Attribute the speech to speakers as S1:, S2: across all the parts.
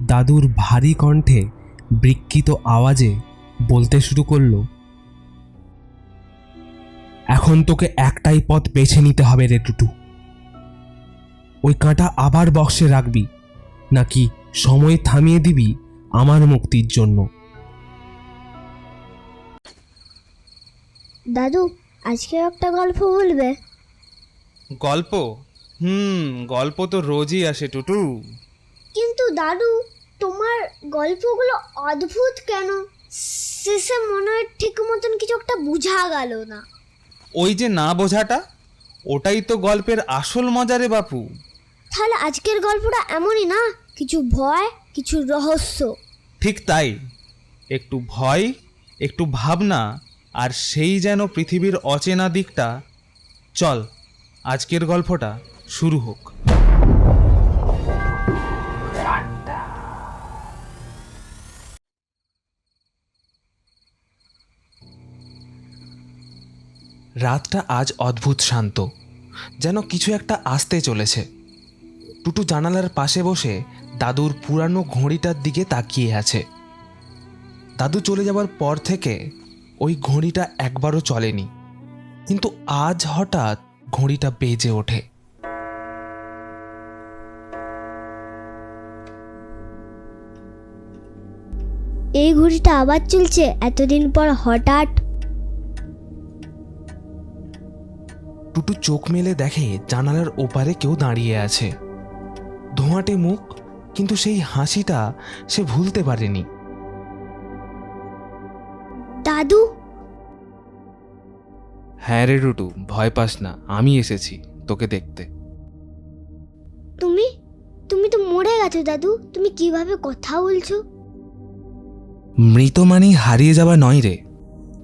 S1: দাদুর ভারী কণ্ঠে বিকৃত আওয়াজে বলতে শুরু করল এখন তোকে একটাই পথ বেছে নিতে হবে রে টুটু। ওই কাঁটা আবার বক্সে রাখবি নাকি সময় থামিয়ে দিবি আমার মুক্তির জন্য?
S2: দাদু আজকে একটা গল্প বলবে?
S3: গল্প? হুম গল্প তো রোজই আসে টুটু।
S2: কিন্তু দাদু তোমার গল্পগুলো অদ্ভুত কেন? শেষে মনে হয় ঠিক মতন কিছু একটা বোঝা গেল না।
S3: ওই যে না বোঝাটা ওটাই তো গল্পের আসল মজা রে বাপু।
S2: তাহলে আজকের গল্পটা এমনই না? কিছু ভয় কিছু রহস্য।
S3: ঠিক তাই। একটু ভয় একটু ভাবনা আর সেই যেন পৃথিবীর অচেনা দিকটা। চল আজকের গল্পটা শুরু হোক। রাতটা আজ অদ্ভুত শান্ত, যেন কিছু একটা আসতে চলেছে। টুটু জানালার পাশে বসে দাদুর পুরানো ঘড়িটার দিকে তাকিয়ে আছে। দাদু চলে যাবার পর থেকে ওই ঘড়িটা একবারও চলেনি, কিন্তু আজ হঠাৎ ঘড়িটা বেজে ওঠে।
S2: এই ঘড়িটা আবার চলছে? এতদিন পর হঠাৎ
S3: টুটু চোখ মেলে দেখে জানালার ওপারে কেউ দাঁড়িয়ে আছে। ধোঁয়াটে মুখ কিন্তু সেই হাসিটা সে ভুলতে পারেনি।
S2: দাদু?
S3: হ্যাঁ রে টুটু ভয় পাস না আমি এসেছি তোকে দেখতে।
S2: তুমি? তুমি তো মরে গেছো দাদু তুমি কীভাবে কথা বলছো?
S3: মৃত মানেই হারিয়ে যাওয়া নয় রে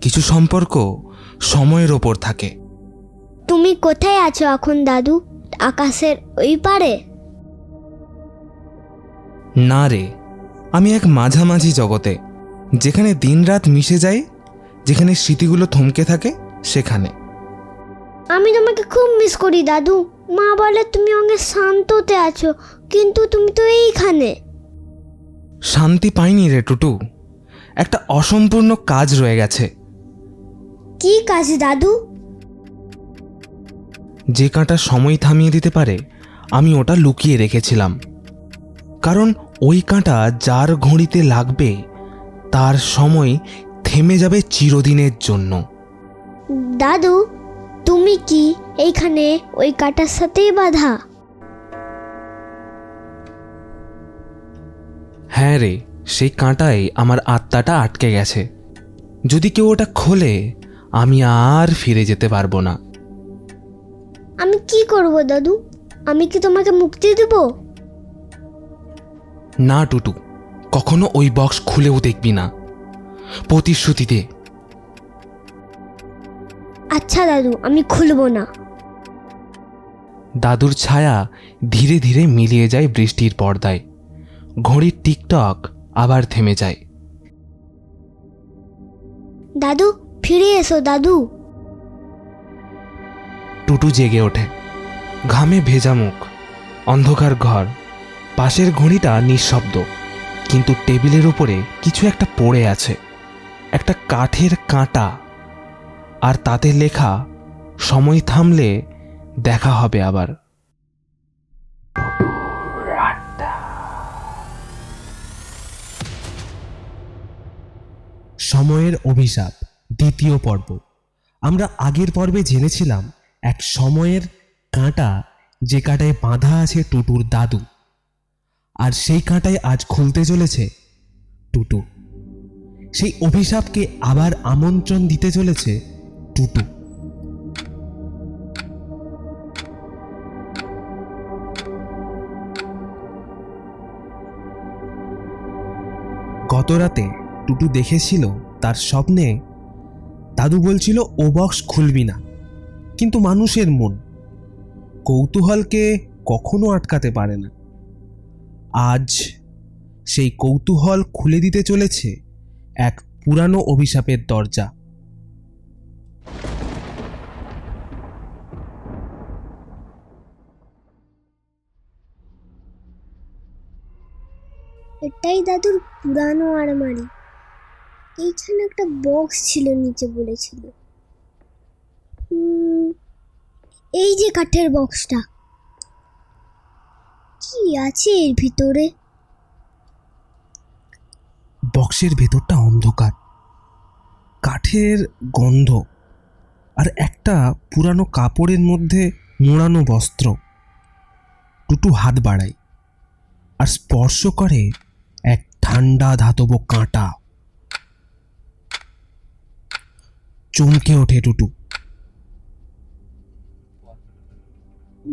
S3: কিছু সম্পর্ক সময়ের ওপর থাকে।
S2: তুমি কোথায় আছো এখন দাদু? আকাশের ওই পারে
S3: না রে আমি এক মাঝামাঝি জগতে যেখানে দিনরাত মিশে যায় যেখানে স্মৃতিগুলো থমকে থাকে সেখানে।
S2: আমি তোমাকে খুব মিস করি দাদু। মা বলে তুমি অনেক শান্ততে আছো কিন্তু তুমি তো এইখানে।
S3: শান্তি পাইনি রে টুটু। একটা অসম্পূর্ণ কাজ রয়ে গেছে।
S2: কি কাজ দাদু?
S3: যে কাঁটা সময় থামিয়ে দিতে পারে আমি ওটা লুকিয়ে রেখেছিলাম। কারণ ওই কাঁটা যার ঘড়িতে লাগবে তার সময় থেমে যাবে চিরদিনের জন্য।
S2: দাদু তুমি কি এইখানে ওই কাঁটার সাথেই বাধা?
S3: হ্যাঁ রে সেই কাঁটায় আমার আত্মাটা আটকে গেছে। যদি কেউ ওটা খোলে আমি আর ফিরে যেতে পারব না।
S2: আমি কি করব দাদু? আমি কি তোমাকে মুক্তি দেব?
S3: না টুটু। কখনো ওই বক্স খুলেও দেখবি না। প্রতিশ্রুতি দে
S2: আচ্ছা দাদু আমি খুলবো না।
S3: দাদুর ছায়া ধীরে ধীরে মিলিয়ে যায় বৃষ্টির পর্দায়। ঘড়ির টিকটক আবার থেমে যায়।
S2: দাদু ফিরে এসো দাদু।
S3: টুটু জেগে ওঠে। ঘামে ভেজা মুখ, অন্ধকার ঘর, পাশের ঘড়িটা নিঃশব্দ, কিন্তু টেবিলের উপরে কিছু একটা পড়ে আছে, একটা কাঠের কাঁটা, আর তাতে লেখা, সময় থামলে দেখা হবে আবার।
S1: সময়ের অভিশাপ, দ্বিতীয় পর্ব। আমরা আগের পর্বে জেনেছিলাম এক সময়ের কাঁটা, যে কাঁটায় বাঁধা আছে টুটুর দাদু। আর সেই কাঁটায় আজ খুলতে চলেছে টুটু। সেই অভিশাপকে আবার আমন্ত্রণ দিতে চলেছে টুটু। গত রাতে টুটু দেখেছিল তার স্বপ্নে, দাদু বলছিল, ও বক্স খুলবি না। কিন্তু মানুষের মন কৌতূহলকে কখনো আটকাতে পারে না। আজ সেই কৌতূহল খুলে দিতে চলেছে এক পুরানো অভিশাপের দরজা।
S2: এটাই দাদুর পুরানো আলমারি। এইখানে একটা বক্স ছিল, নিচে বলেছিল হুম, এই যে কাঠের বক্সটা। কি আছে এর ভিতরে?
S1: বক্সের ভেতরটা অন্ধকার। কাঠের গন্ধ আর একটা পুরানো কাপড়ের মধ্যে মোড়ানো বস্ত্র। টুটু হাত বাড়ায় আর স্পর্শ করে এক ঠান্ডা ধাতব কাঁটা। চমকে ওঠে টুটু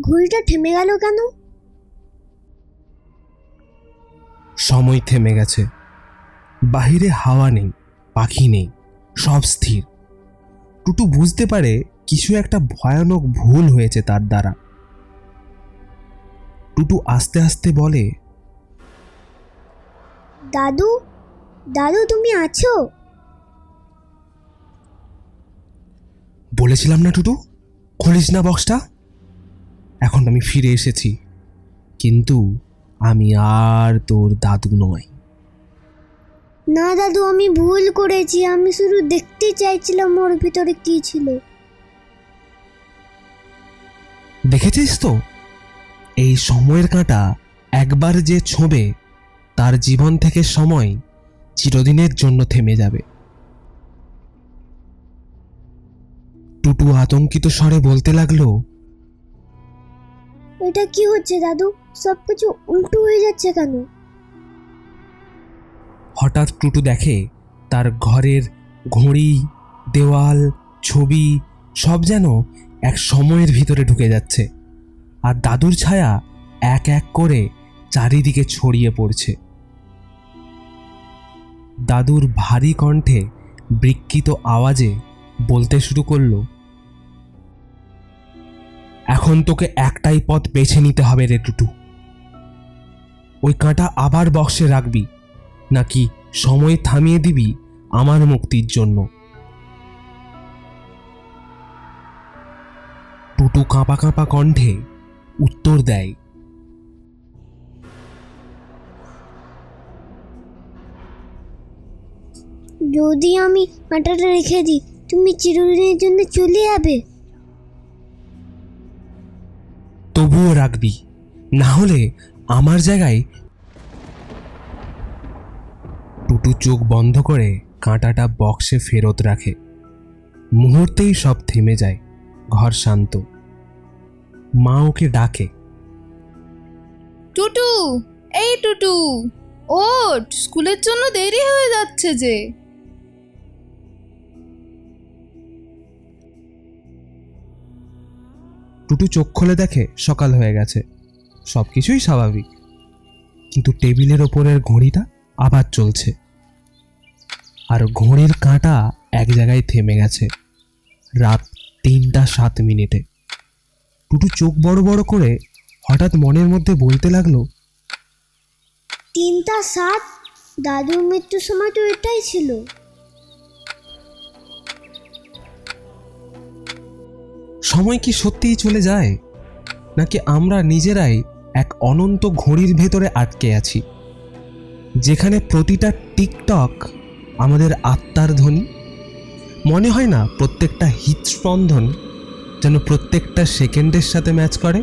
S2: ঘড়িটা থেমে গেল কেন?
S1: সময় থেমে গেছে। বাহিরে হাওয়া নেই পাখি নেই সব স্থির। টুটু বুঝতে পারে কিছু একটা ভয়ানক ভুল হয়েছে তার দ্বারা। টুটু আস্তে আস্তে বলে
S2: দাদু দাদু তুমি আছো?
S1: বলেছিলাম না টুটু? খুলিস না বক্সটা এখন আমি ফিরে এসেছি। কিন্তু আমি আর তোর দাদু নয়
S2: না দাদু আমি ভুল করেছি। আমি শুধু দেখতে চাইছিলাম ওর ভিতরে কি ছিল।
S1: দেখেছিস তো? এই সময়ের কাঁটা একবার যে ছোঁবে তার জীবন থেকে সময় চিরদিনের জন্য থেমে যাবে। টুটু আতঙ্কিত স্বরে বলতে লাগল
S2: এটা কি হচ্ছে, দাদু? সব কিছু উল্টো হয়ে যাচ্ছে কেন?
S1: হঠাৎ টুটু দেখে তার ঘরের ঘড়ি, দেওয়াল, ছবি, সব যেন এক সময়ের ভিতরে ঢুকে যাচ্ছে। আর দাদুর ছায়া এক এক করে চারিদিকে ছড়িয়ে পড়ছে। দাদুর ভারী কণ্ঠে বিকৃত আওয়াজে বলতে শুরু করল এখন তোকে একটাই পথ বেছে নিতে হবে রে টুটু। ওই কাঁটা আবার বক্সে রাখবি, নাকি সময় থামিয়ে দিবি আমার মুক্তির জন্য। টুটু কাঁপা কাঁপা কণ্ঠে উত্তর দেয়,
S2: যদি আমি কাঁটাটা রেখে দিই, তুমি চিরদিনের জন্য চলে যাবে।
S1: তবুও রাখবি। না হলে আমার জায়গায় টুটু চোখ বন্ধ করে কাঁটাটা বক্সে ফেরত রাখে। মুহূর্তেই সব থেমে যায়, ঘর শান্ত। মা ওকে ডাকে।
S4: টুটু, এই টুটু, ওঠ, স্কুলের জন্য দেরি হয়ে যাচ্ছে যে।
S1: টুটু চোখ খুলে দেখে সকাল হয়ে গেছে। সব কিছুই স্বাভাবিক। কিন্তু টেবিলের ওপরের ঘড়িটা আবার চলছে। আর ঘড়ির কাঁটা এক জায়গায় থেমে গেছে। রাত তিনটা সাত মিনিটে। টুটু চোখ বড় বড় করে হঠাৎ মনের মধ্যে বলতে লাগল,
S2: তিনটা সাত? দাদুর মৃত্যুর সময় তো এটাই ছিল।
S1: সময় কি সত্যিই চলে যায়? নাকি আমরা নিজেরাই এক অনন্ত ঘড়ির ভেতরে আটকে আছি, যেখানে প্রতিটা টিকটক আমাদের আত্মার ধ্বনি? মনে হয় না প্রত্যেকটা হৃদস্পন্দন যেন প্রত্যেকটা সেকেন্ডের সাথে ম্যাচ করে?